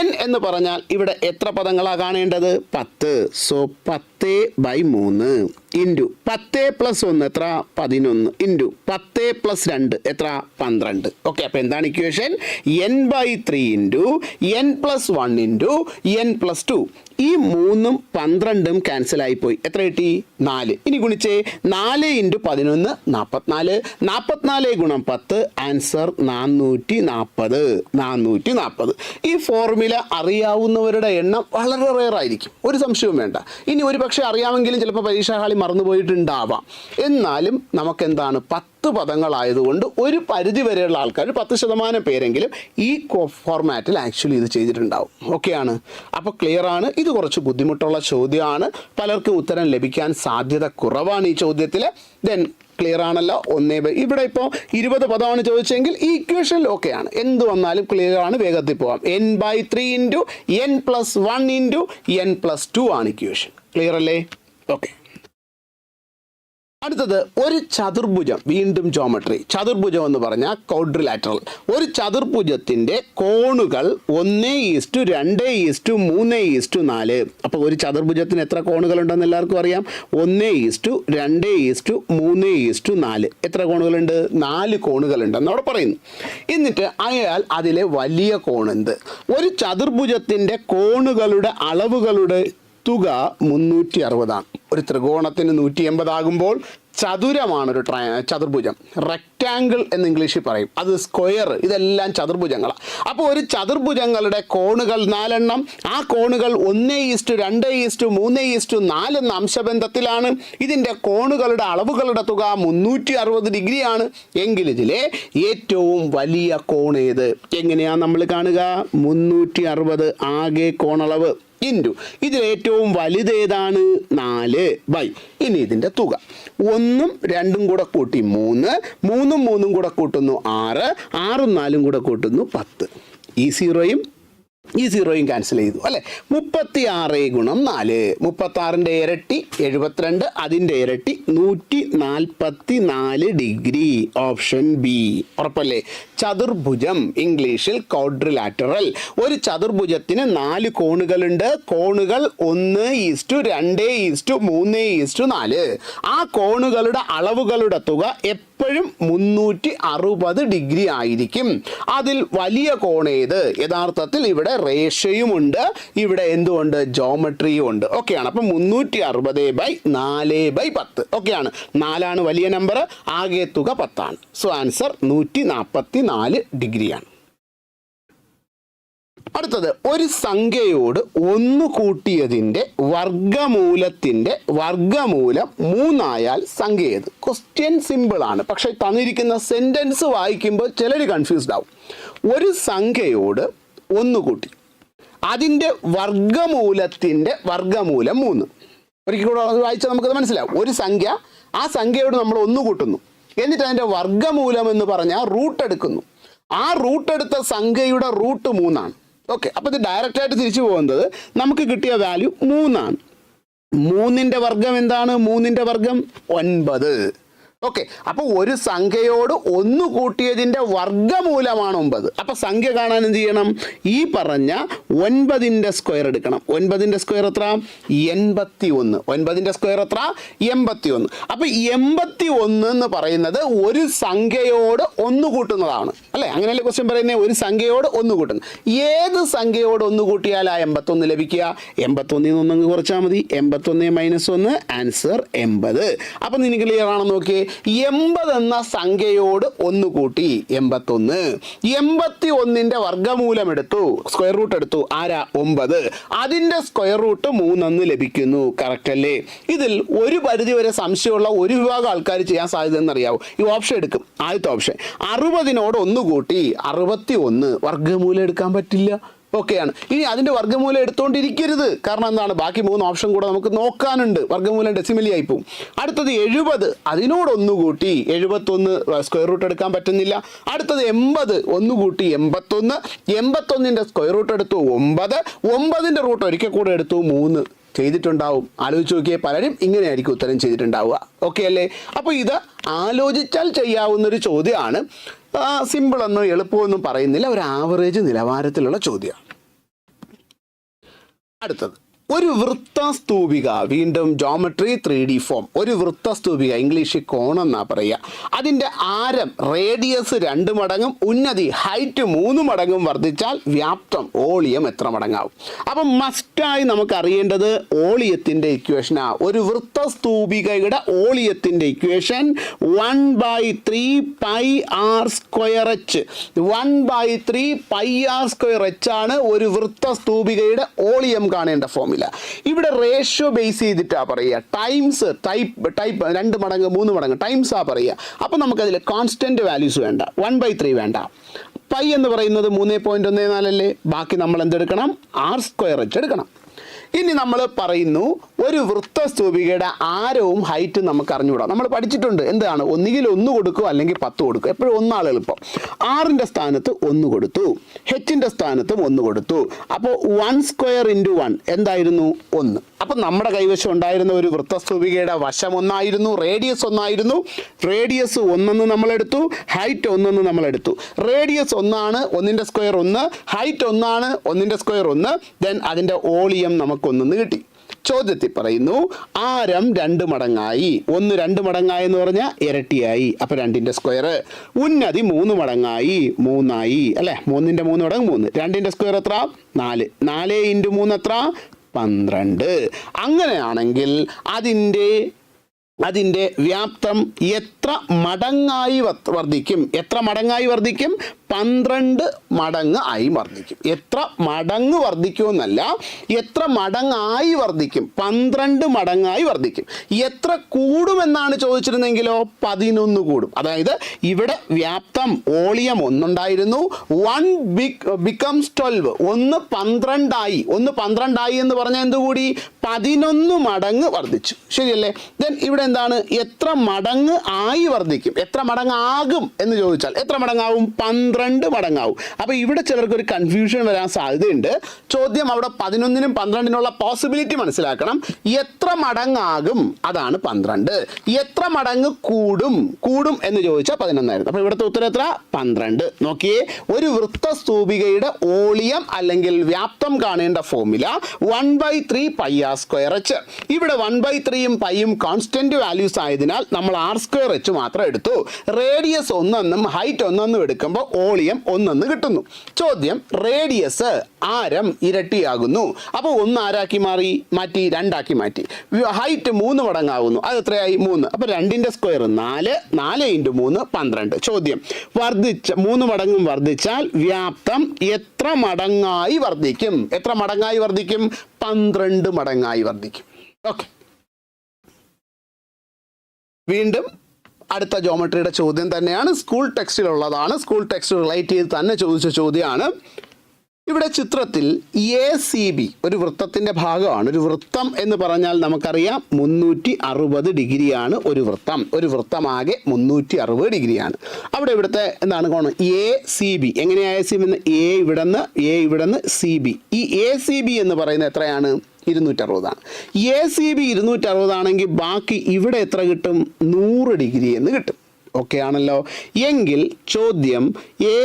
n എന്ന് പറഞ്ഞാൽ ഇവിടെ എത്ര പദങ്ങളാണ് കാണേണ്ടത്? പത്ത്. സോ പത്ത് ബൈ മൂന്ന് ഇന്റു പത്ത് പ്ലസ് ഒന്ന് എത്ര? പതിനൊന്ന് ഇന്റു പത്ത് പ്ലസ് രണ്ട് എത്ര? പന്ത്രണ്ട്. ഓക്കെ അപ്പോൾ എന്താണ് equation n by three into n plus one into n plus two ഈ മൂന്നും പന്ത്രണ്ടും ക്യാൻസൽ ആയിപ്പോയി. എത്ര കിട്ടി? നാല്. ഇനി ഗുണിച്ചേ. നാല് ഇന്റു പതിനൊന്ന് നാൽപ്പത്തിനാല് നാൽപ്പത്തിനാല് ഗുണം പത്ത് ആൻസർ നാനൂറ്റി നാൽപ്പത് നാനൂറ്റി നാൽപ്പത് ഈ ഫോർമുല അറിയാവുന്നവരുടെ എണ്ണം വളരെ റെയർ ആയിരിക്കും. ഒരു സംശയവും വേണ്ട. ഇനി ഒരു പക്ഷേ അറിയാമെങ്കിലും ചിലപ്പോൾ പരീക്ഷാ ഹാളിൽ മറന്നുപോയിട്ടുണ്ടാവാം. എന്നാലും നമുക്കെന്താണ്? പത്ത് പദങ്ങളായതുകൊണ്ട് ഒരു പരിധി വരെയുള്ള ആൾക്കാർ പത്ത് ശതമാനം പേരെങ്കിലും ഈ ഫോർമാറ്റിൽ ആക്ച്വലി ഇത് ചെയ്തിട്ടുണ്ടാവും. ഓക്കെയാണ് അപ്പോൾ ക്ലിയർ ആണ്. ഇത് കുറച്ച് ബുദ്ധിമുട്ടുള്ള ചോദ്യമാണ്. പലർക്കും ഉത്തരം ലഭിക്കാൻ സാധ്യത കുറവാണ് ഈ ചോദ്യത്തിൽ ദെൻ ക്ലിയർ ആണല്ലോ. ഒന്നേ ഇവിടെ ഇപ്പോൾ ഇരുപത് പദമാണ് ചോദിച്ചെങ്കിൽ ഈ ഇക്വേഷൻ ഇക്വേഷനിൽ ആണ്. എന്ത് വന്നാലും ക്ലിയർ ആണ് വേഗത്തിൽ പോകാം n by three into n plus one into n plus two ആണ് ഇക്വേഷൻ ക്ലിയർ അല്ലേ? ഓക്കെ അടുത്തത് ഒരു ചതുർഭുജം വീണ്ടും ജോമട്രി ചതുർഭുജം എന്ന് പറഞ്ഞാൽ കോഡ്രിലാറ്ററൽ ഒരു ചതുർഭുജത്തിന്റെ കോണുകൾ ഒന്ന് ഈസ്റ്റു രണ്ട് ഈസ്റ്റു മൂന്ന് ഈസ്റ്റു നാല്. അപ്പോൾ ഒരു ചതുർഭുജത്തിന് എത്ര കോണുകൾ ഉണ്ടെന്ന് എല്ലാവർക്കും അറിയാം? ഒന്ന് ഈസ്റ്റു രണ്ട് ഈസ്റ്റു മൂന്ന് ഈസ്റ്റു നാല്. എത്ര കോണുകളുണ്ട്? നാല് കോണുകളുണ്ടെന്ന് അവിടെ പറയുന്നു. എന്നിട്ട് അയാൾ അതിലെ വലിയ കോണെന്ത് ഒരു ചതുർഭുജത്തിന്റെ കോണുകളുടെ അളവുകളുടെ തുക മുന്നൂറ്റി അറുപതാണ് ഒരു ത്രികോണത്തിന് നൂറ്റി എൺപതാകുമ്പോൾ ചതുരമാണ് ഒരു ട്രയ ചതുർഭുജം. റെക്റ്റാങ്കിൾ എന്ന് ഇംഗ്ലീഷിൽ പറയും. അത് സ്ക്വയർ ഇതെല്ലാം ചതുർഭുജങ്ങളാണ് അപ്പോൾ ഒരു ചതുർഭുജങ്ങളുടെ കോണുകൾ നാലെണ്ണം. ആ കോണുകൾ ഒന്ന് ഈസ്റ്റു രണ്ട് ഈസ്റ്റു മൂന്ന് ഈസ്റ്റു നാല് എന്ന അംശബന്ധത്തിലാണ്. ഇതിന്റെ കോണുകളുടെ അളവുകളുടെ തുക മുന്നൂറ്റി അറുപത് ഡിഗ്രിയാണ്. എങ്കിൽ ഇതിലെ ഏറ്റവും വലിയ കോണേത് എങ്ങനെയാണ് നമ്മൾ കാണുക? മുന്നൂറ്റി അറുപത് ആകെ കോണളവ്. ഇന്റു. ഇതിലേറ്റവും വലുതേതാണ് നാല്. ബൈ. ഇനി ഇതിന്റെ തുക. ഒന്നും രണ്ടും കൂടെ കൂട്ടി മൂന്ന്. മൂന്നും മൂന്നും കൂടെ കൂട്ടുന്നു ആറ്. ആറും നാലും കൂടെ കൂട്ടുന്നു പത്ത്. ഈ സീറോയും ഈ സീറോയും ക്യാൻസൽ ചെയ്തു അല്ലേ? മുപ്പത്തി ആറ് ഗുണം നാല്. മുപ്പത്തി ആറിന്റെ ഇരട്ടി എഴുപത്തിരണ്ട്. അതിന്റെ ഇരട്ടി നൂറ്റി നാൽപ്പത്തി നാല് ഡിഗ്രി. Option B. ഉറപ്പല്ലേ? ചതുർഭുജം ഇംഗ്ലീഷിൽ ക്വാഡ്രിലാറ്ററൽ ഒരു ചതുർഭുജത്തിന് നാല് കോണുകളുണ്ട്. കോണുകൾ ഒന്ന് ഈസ്റ്റു രണ്ട് ഈസ്റ്റു മൂന്ന് ഈസ്റ്റു നാല്. ആ കോണുകളുടെ അളവുകളുടെ തുക എപ്പോഴും മുന്നൂറ്റി അറുപത് ഡിഗ്രി ആയിരിക്കും. അതിൽ വലിയ കോണേത് യഥാർത്ഥത്തിൽ ഇവിടെ റേഷ്യയുമുണ്ട് ഇവിടെ എന്തുകൊണ്ട് ജോമെട്രിയും ഉണ്ട് ഓക്കെയാണ് അപ്പം മുന്നൂറ്റി അറുപത് ബൈ നാല് ബൈ പത്ത്. ഓക്കെയാണ് നാലാണ് വലിയ നമ്പർ ആകെ തുക പത്താണ്. സോ ആൻസർ നൂറ്റി നാൽപ്പത്തി നാല് ഡിഗ്രിയാണ്. അടുത്തത് ഒരു സംഖ്യയോട് ഒന്ന് കൂട്ടിയതിന്റെ വർഗമൂലത്തിന്റെ വർഗമൂലം മൂന്നായാൽ സംഖ്യ ഏത്? ക്വസ്റ്റ്യൻ സിമ്പിളാണ് പക്ഷേ തന്നിരിക്കുന്ന സെന്റൻസ് വായിക്കുമ്പോൾ ചിലർ കൺഫ്യൂസ്ഡ് ആവും. ഒരു സംഖ്യയോട് ഒന്ന് കൂട്ടി. അതിന്റെ വർഗമൂലത്തിന്റെ വർഗമൂലം മൂന്ന്. ഒരിക്കൽ കൂടെ വായിച്ചാൽ നമുക്കത് മനസ്സിലാവും. ഒരു സംഖ്യ ആ സംഖ്യയോട് നമ്മൾ ഒന്ന് കൂട്ടുന്നു. എന്നിട്ട് അതിന്റെ വർഗമൂലം എന്ന് പറഞ്ഞാൽ റൂട്ട് എടുക്കുന്നു. ആ റൂട്ട് എടുത്ത സംഖ്യയുടെ റൂട്ട് മൂന്നാണ്. ഓക്കെ അപ്പോൾ ഇത് ഡയറക്റ്റായിട്ട് തിരിച്ചു പോകുന്നത് നമുക്ക് കിട്ടിയ വാല്യൂ മൂന്നാണ്. മൂന്നിന്റെ വർഗം എന്താണ്? മൂന്നിന്റെ വർഗം ഒൻപത്. ഓക്കെ അപ്പോൾ ഒരു സംഖ്യയോട് ഒന്ന് കൂട്ടിയതിന്റെ വർഗമൂലമാണ് ഒമ്പത്. അപ്പോൾ സംഖ്യ കാണാൻ എന്ത് ചെയ്യണം? ഈ പറഞ്ഞ ഒൻപതിന്റെ സ്ക്വയർ എടുക്കണം. ഒൻപതിന്റെ സ്ക്വയർ എത്ര? എൺപത്തി ഒന്ന് ഒൻപതിന്റെ സ്ക്വയർ എത്ര? എൺപത്തി ഒന്ന് അപ്പോൾ എൺപത്തി ഒന്ന് എന്ന് പറയുന്നത് ഒരു സംഖ്യയോട് ഒന്ന് കൂട്ടുന്നതാണ്. അല്ലേ? അങ്ങനെയല്ലേ ക്വസ്റ്റ്യൻ പറയുന്നത് ഒരു സംഖ്യയോട് ഒന്ന് കൂട്ടുന്നു ഏത് സംഖ്യയോട് ഒന്ന് കൂട്ടിയാൽ ആ എൺപത്തൊന്ന് ലഭിക്കുക? എൺപത്തൊന്നിൽ നിന്ന് ഒന്നങ്ങ് കുറച്ചാൽ മതി. എൺപത്തൊന്ന് മൈനസ് ഒന്ന് ആൻസർ എൺപത്. അപ്പം നിനക്ക് ക്ലിയർ ആണെന്ന് നോക്കിയേ? എൺപത് എന്ന സംഖ്യയോട് ഒന്ന് കൂട്ടി എൺപത്തൊന്ന്. എൺപത്തി ഒന്നിന്റെ വർഗമൂലം എടുത്തു സ്ക്വയർ റൂട്ട് എടുത്തു. ആരാ? ഒമ്പത്. അതിന്റെ സ്ക്വയർ റൂട്ട് മൂന്നെന്ന് ലഭിക്കുന്നു. കറക്റ്റ് അല്ലേ? ഇതിൽ ഒരു പരിധി വരെ സംശയമുള്ള ഒരു വിഭാഗം ആൾക്കാർ ചെയ്യാൻ സാധ്യത അറിയാവൂ ഈ ഓപ്ഷൻ എടുക്കും. ആദ്യത്തെ ഓപ്ഷൻ അറുപതിനോട് ഒന്ന് കൂട്ടി അറുപത്തി ഒന്ന് വർഗമൂലം എടുക്കാൻ പറ്റില്ല. ഓക്കെയാണ് ഇനി അതിന്റെ വർഗമൂലം എടുത്തുകൊണ്ടിരിക്കരുത് കാരണം എന്താണ്? ബാക്കി മൂന്ന് ഓപ്ഷൻ കൂടെ നമുക്ക് നോക്കാനുണ്ട്. വർഗമൂലം ഡെസിമലി ആയി പോകും അടുത്തത് എഴുപത്. അതിനോടൊന്നു കൂട്ടി എഴുപത്തൊന്ന് സ്ക്വയർ റൂട്ട് എടുക്കാൻ പറ്റുന്നില്ല. അടുത്തത് എൺപത്. ഒന്ന് കൂട്ടി എൺപത്തൊന്ന്. എൺപത്തൊന്നിന്റെ സ്ക്വയർ റൂട്ട് എടുത്തു ഒമ്പത്. ഒമ്പതിന്റെ റൂട്ട് ഒരിക്കൽ കൂടെ എടുത്തു മൂന്ന്. ചെയ്തിട്ടുണ്ടാവും. ആലോചിച്ച് നോക്കിയേ പലരും ഇങ്ങനെയായിരിക്കും ഉത്തരം ചെയ്തിട്ടുണ്ടാവുക. ഓക്കെ അല്ലേ? അപ്പോൾ ഇത് ആലോചിച്ചാൽ ചെയ്യാവുന്നൊരു ചോദ്യമാണ്. സിമ്പിളൊന്നും എളുപ്പമൊന്നും പറയുന്നില്ല. ഒരു ആവറേജ് നിലവാരത്തിലുള്ള ചോദ്യമാണ്. അടുത്തത്. ഒരു വൃത്തസ്തൂപിക വീണ്ടും ജോമെട്രി ത്രീ ഡി ഫോം ഒരു വൃത്തസ്തൂപിക ഇംഗ്ലീഷിൽ കോണെന്നാ പറയുക അതിന്റെ ആരം റേഡിയസ് രണ്ട് മടങ്ങും ഉന്നതി ഹൈറ്റ് മൂന്ന് മടങ്ങും വർദ്ധിച്ചാൽ വ്യാപ്തം ഓളിയം എത്ര മടങ്ങാവും. അപ്പം മസ്റ്റായി നമുക്ക് അറിയേണ്ടത് ഓളിയത്തിന്റെ ഇക്വേഷനാണ് ഒരു വൃത്തസ്തൂപികയുടെ ഓളിയത്തിന്റെ equation one by three pi r square h one by three pi r square h ആണ് ഒരു വൃത്തസ്തൂപികയുടെ ഓളിയം കാണേണ്ട ഫോമില ഇവിടെ റേഷ്യോ ബേസ് ചെയ്തിട്ടാ പറയുക. ടൈംസ് ടൈപ്പ് ടൈപ്പ് രണ്ട് മടങ്ങ് മൂന്ന് മടങ്ങ് ടൈംസാണ് പറയുക. അപ്പോൾ നമുക്കതിൽ കോൺസ്റ്റന്റ് വാല്യൂസ് വേണ്ട. വൺ ബൈ ത്രീ വേണ്ട. പൈ എന്ന് പറയുന്നത് മൂന്ന് പോയിന്റ് ഒന്ന് നാലല്ലേ ബാക്കി നമ്മൾ എന്തെടുക്കണം? ആർ സ്ക്വയർ വെച്ച് എടുക്കണം ഇനി നമ്മൾ പറയുന്നു ഒരു വൃത്തസ്തൂപികയുടെ ആരവും ഹൈറ്റും നമുക്ക് അറിഞ്ഞുകൂടാം. നമ്മൾ പഠിച്ചിട്ടുണ്ട്. എന്താണ്? ഒന്നുകിൽ ഒന്ന് കൊടുക്കുക അല്ലെങ്കിൽ പത്ത് കൊടുക്കുക എപ്പോഴും ഒന്നാൾ എളുപ്പം. ആറിന്റെ സ്ഥാനത്ത് ഒന്ന് കൊടുത്തു. ഹെച്ചിന്റെ സ്ഥാനത്തും ഒന്ന് കൊടുത്തു. അപ്പോൾ വൺ സ്ക്വയർ ഇന്റു വൺ എന്തായിരുന്നു? ഒന്ന്. അപ്പം നമ്മുടെ കൈവശം ഉണ്ടായിരുന്ന ഒരു വൃത്തസ്തൂപികയുടെ വശം ഒന്നായിരുന്നു റേഡിയസ് ഒന്നായിരുന്നു. റേഡിയസ് ഒന്നെന്ന് നമ്മളെടുത്തു ഹൈറ്റ് ഒന്നെന്ന് നമ്മളെടുത്തു. റേഡിയസ് ഒന്നാണ് ഒന്നിന്റെ സ്ക്വയർ ഒന്ന് ഹൈറ്റ് ഒന്നാണ് ഒന്നിന്റെ സ്ക്വയർ ഒന്ന്. ദെൻ അതിന്റെ ഓളിയം നമുക്കൊന്നെന്ന് കിട്ടി. ചോദ്യത്തിൽ പറയുന്നു ആരം രണ്ട് മടങ്ങായി. ഒന്ന് രണ്ട് മടങ്ങായി എന്ന് പറഞ്ഞാൽ ഇരട്ടിയായി. അപ്പം രണ്ടിന്റെ സ്ക്വയർ ഉന്നതി മൂന്ന് മടങ്ങായി. മൂന്നായി. അല്ലേ? മൂന്നിന്റെ മൂന്ന് മടങ്ങ് മൂന്ന്. രണ്ടിന്റെ സ്ക്വയർ എത്ര? നാല്. നാല് ഇന്റു മൂന്ന് എത്ര? പന്ത്രണ്ട്. അങ്ങനെയാണെങ്കിൽ അതിന്റെ അതിന്റെ വ്യാപ്തം എത്ര മടങ്ങായി വ- വർദ്ധിക്കും? എത്ര മടങ്ങായി വർദ്ധിക്കും? പന്ത്രണ്ട് മടങ്ങ് ആയി വർദ്ധിക്കും. എത്ര മടങ്ങ് വർദ്ധിക്കുമെന്നല്ല എത്ര മടങ്ങായി വർദ്ധിക്കും? പന്ത്രണ്ട് മടങ്ങായി വർദ്ധിക്കും. എത്ര കൂടുമെന്നാണ് ചോദിച്ചിരുന്നെങ്കിലോ പതിനൊന്ന് കൂടും. അതായത് ഇവിടെ വ്യാപ്തം ഓളിയം ഒന്നുണ്ടായിരുന്നു. വൺ ബിക് ബിക്കംസ് ട്വൽവ്. ഒന്ന് പന്ത്രണ്ടായി. ഒന്ന് പന്ത്രണ്ടായി എന്ന് പറഞ്ഞാൽ എന്തുകൂടി? പതിനൊന്ന് മടങ്ങ് വർദ്ധിച്ചു. ശരിയല്ലേ? ദെൻ ഇവിടെ എന്താണ്? എത്ര മടങ്ങ് ആയി വർദ്ധിക്കും. എത്ര മടങ്ങാകും എന്ന് ചോദിച്ചാൽ എത്ര മടങ്ങാവും? പന്ത്രണ്ട് മടങ്ങാവും. അപ്പോൾ ഇവിടെ ചിലർക്ക് ഒരു കൺഫ്യൂഷൻ വരാൻ സാധ്യതയുണ്ട്. ചോദ്യം അവിടെ പതിനൊന്നിനും പന്ത്രണ്ടിനുള്ള പോസിബിലിറ്റി മനസ്സിലാക്കണം. എത്ര മടങ്ങാകും? അതാണ് പന്ത്രണ്ട്. എത്ര മടങ്ങ് കൂടും? കൂടും എന്ന് ചോദിച്ചാൽ പതിനൊന്നായിരുന്നു. അപ്പോൾ ഇവിടുത്തെ ഉത്തരം എത്ര? പന്ത്രണ്ട്. നോക്കിയേ ഒരു വൃത്തസ്തൂപികയുടെ ഓളിയം അല്ലെങ്കിൽ വ്യാപ്തം കാണേണ്ട formula one by three pi r square h ഇവിടെ വൺ ബൈ ത്രീയും പൈയും കോൺസ്റ്റന്റ് വാല്യൂസ് ആയതിനാൽ നമ്മൾ ആർ സ്ക്വയർ എച്ച് മാത്രം എടുത്തു. റേഡിയസ് ഒന്നെന്നും ഹൈറ്റ് ഒന്നെന്നും എടുക്കുമ്പോൾ ഓളിയം ഒന്നെന്ന് കിട്ടുന്നു. ചോദ്യം റേഡിയസ് ആരം ഇരട്ടിയാകുന്നു. അപ്പോൾ ഒന്ന് ആരാക്കി മാറി? മാറ്റി രണ്ടാക്കി മാറ്റി. ഹൈറ്റ് മൂന്ന് മടങ്ങാകുന്നു അത് എത്രയായി? മൂന്ന്. അപ്പോൾ രണ്ടിന്റെ സ്ക്വയർ നാല് നാല് ഇന്റു മൂന്ന് പന്ത്രണ്ട്. ചോദ്യം വർദ്ധിച്ച മൂന്ന് മടങ്ങും വർദ്ധിച്ചാൽ വ്യാപ്തം എത്ര മടങ്ങായി വർദ്ധിക്കും? എത്ര മടങ്ങായി വർദ്ധിക്കും? പന്ത്രണ്ട് മടങ്ങായി വർദ്ധിക്കും. ഓക്കെ വീണ്ടും അടുത്ത ജോമെട്രിയുടെ ചോദ്യം തന്നെയാണ്. സ്കൂൾ ടെക്സ്റ്റിലുള്ളതാണ് സ്കൂൾ ടെക്സ്റ്റ് റിലേറ്റ് ചെയ്ത് തന്നെ ചോദിച്ച ചോദ്യമാണ്. ഇവിടെ ചിത്രത്തിൽ എ സി ബി ഒരു വൃത്തത്തിന്റെ ഭാഗമാണ്. ഒരു വൃത്തം എന്ന് പറഞ്ഞാൽ നമുക്കറിയാം മുന്നൂറ്റി അറുപത് ഡിഗ്രിയാണ് ഒരു വൃത്തം. ഒരു വൃത്തമാകെ മുന്നൂറ്റി അറുപത് ഡിഗ്രിയാണ്. അവിടെ ഇവിടുത്തെ എന്താണ് കോണം? എ സി ബി എങ്ങനെയായ സി ബി എ ഇവിടെ നിന്ന് എ ഇവിടെ നിന്ന് സി ബി ഈ എ സി ബി എന്ന് പറയുന്നത് എത്രയാണ്? ഇരുന്നൂറ്ററുപതാണ്. എ സി ബി ഇരുന്നൂറ്ററുപതാണെങ്കിൽ ബാക്കി ഇവിടെ എത്ര കിട്ടും? നൂറ് ഡിഗ്രി എന്ന് കിട്ടും. ഓക്കെ ആണല്ലോ? എങ്കിൽ ചോദ്യം A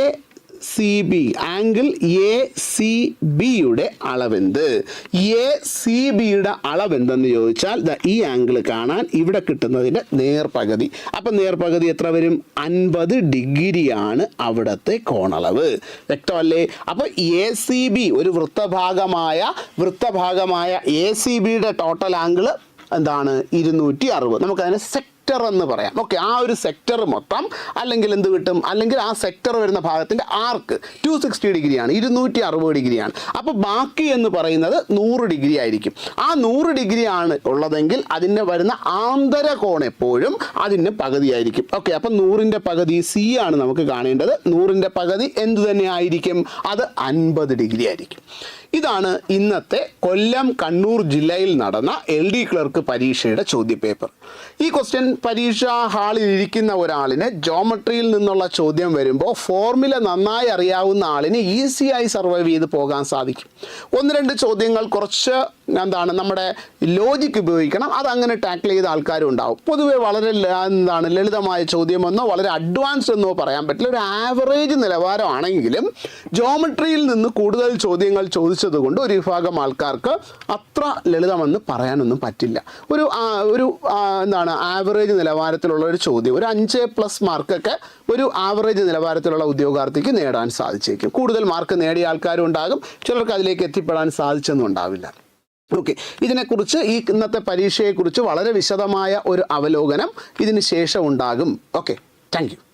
C B angle A C ബിയുടെ അളവെന്ത്? എ സി ബിയുടെ അളവെന്തെന്ന് ചോദിച്ചാൽ ദ ഈ ആംഗിൾ കാണാൻ ഇവിടെ കിട്ടുന്നതിന്റെ നേർപകുതി. അപ്പം നേർപകുതി എത്ര വരും? അൻപത് ഡിഗ്രിയാണ് അവിടുത്തെ കോണളവ്. വ്യക്തമല്ലേ അപ്പോൾ എ സി ബി ഒരു വൃത്തഭാഗമായ വൃത്തഭാഗമായ എ സി ബിയുടെ ടോട്ടൽ ആംഗിൾ എന്താണ്? ഇരുന്നൂറ്റി അറുപത്. നമുക്കതിനെ സെക്ടർ എന്ന് പറയാം. ഓക്കെ ആ ഒരു സെക്ടർ മൊത്തം അല്ലെങ്കിൽ എന്ത് കിട്ടും? അല്ലെങ്കിൽ ആ സെക്ടർ വരുന്ന ഭാഗത്തിന്റെ ആർക്ക് ടു സിക്സ്റ്റി ഡിഗ്രിയാണ് ഇരുന്നൂറ്റി അറുപത് ഡിഗ്രിയാണ്. അപ്പോൾ ബാക്കി എന്ന് പറയുന്നത് നൂറ് ഡിഗ്രി ആയിരിക്കും. ആ നൂറ് ഡിഗ്രി ആണ് ഉള്ളതെങ്കിൽ അതിന് വരുന്ന ആന്തര കോണെപ്പോഴും അതിന് പകുതിയായിരിക്കും ഓക്കെ അപ്പം നൂറിന്റെ പകുതി സി ആണ് നമുക്ക് കാണേണ്ടത്. നൂറിന്റെ പകുതി എന്തു തന്നെ ആയിരിക്കും? അത് അൻപത് ഡിഗ്രി ആയിരിക്കും. ഇതാണ് ഇന്നത്തെ കൊല്ലം കണ്ണൂർ ജില്ലയിൽ നടന്ന എൽ ഡി ക്ലർക്ക് പരീക്ഷയുടെ ചോദ്യപേപ്പർ. ഈ ക്വസ്റ്റ്യൻ പരീക്ഷാ ഹാളിൽ ഇരിക്കുന്ന ഒരാളിന് ജോമട്രിയിൽ നിന്നുള്ള ചോദ്യം വരുമ്പോൾ ഫോർമുല നന്നായി അറിയാവുന്ന ആളിന് ഈസിയായി സർവൈവ് ചെയ്ത് പോകാൻ സാധിക്കും. ഒന്ന് രണ്ട് ചോദ്യങ്ങൾ കുറച്ച് എന്താണ് നമ്മുടെ ലോജിക്ക് ഉപയോഗിക്കണം. അത് അങ്ങനെ ടാക്കിൾ ചെയ്ത ആൾക്കാരും ഉണ്ടാവും. പൊതുവെ വളരെ എന്താണ് ലളിതമായ ചോദ്യമെന്നോ വളരെ അഡ്വാൻസ്ഡ് എന്നോ പറയാൻ പറ്റില്ല. ഒരു ആവറേജ് നിലവാരമാണെങ്കിലും ജോമെട്രിയിൽ നിന്ന് കൂടുതൽ ചോദ്യങ്ങൾ ചോദിച്ചതുകൊണ്ട് ഒരു വിഭാഗം ആൾക്കാർക്ക് അത്ര ലളിതമെന്ന് പറയാനൊന്നും പറ്റില്ല. ഒരു ഒരു എന്താണ് ആവറേജ് നിലവാരത്തിലുള്ള ഒരു ചോദ്യം. ഒരു അഞ്ച് പ്ലസ് മാർക്കൊക്കെ ഒരു ആവറേജ് നിലവാരത്തിലുള്ള ഉദ്യോഗാർത്ഥിക്ക് നേടാൻ സാധിച്ചേക്കും. കൂടുതൽ മാർക്ക് നേടിയ ആൾക്കാരും ഉണ്ടാകും. ചിലർക്ക് അതിലേക്ക് എത്തിപ്പെടാൻ സാധിച്ചെന്നും ഉണ്ടാവില്ല. ഓക്കെ. ഇതിനെക്കുറിച്ച് ഈ ഇന്നത്തെ പരീക്ഷയെക്കുറിച്ച് വളരെ വിശദമായ ഒരു അവലോകനം ഇതിന് ശേഷം ഉണ്ടാകും. ഓക്കെ. താങ്ക്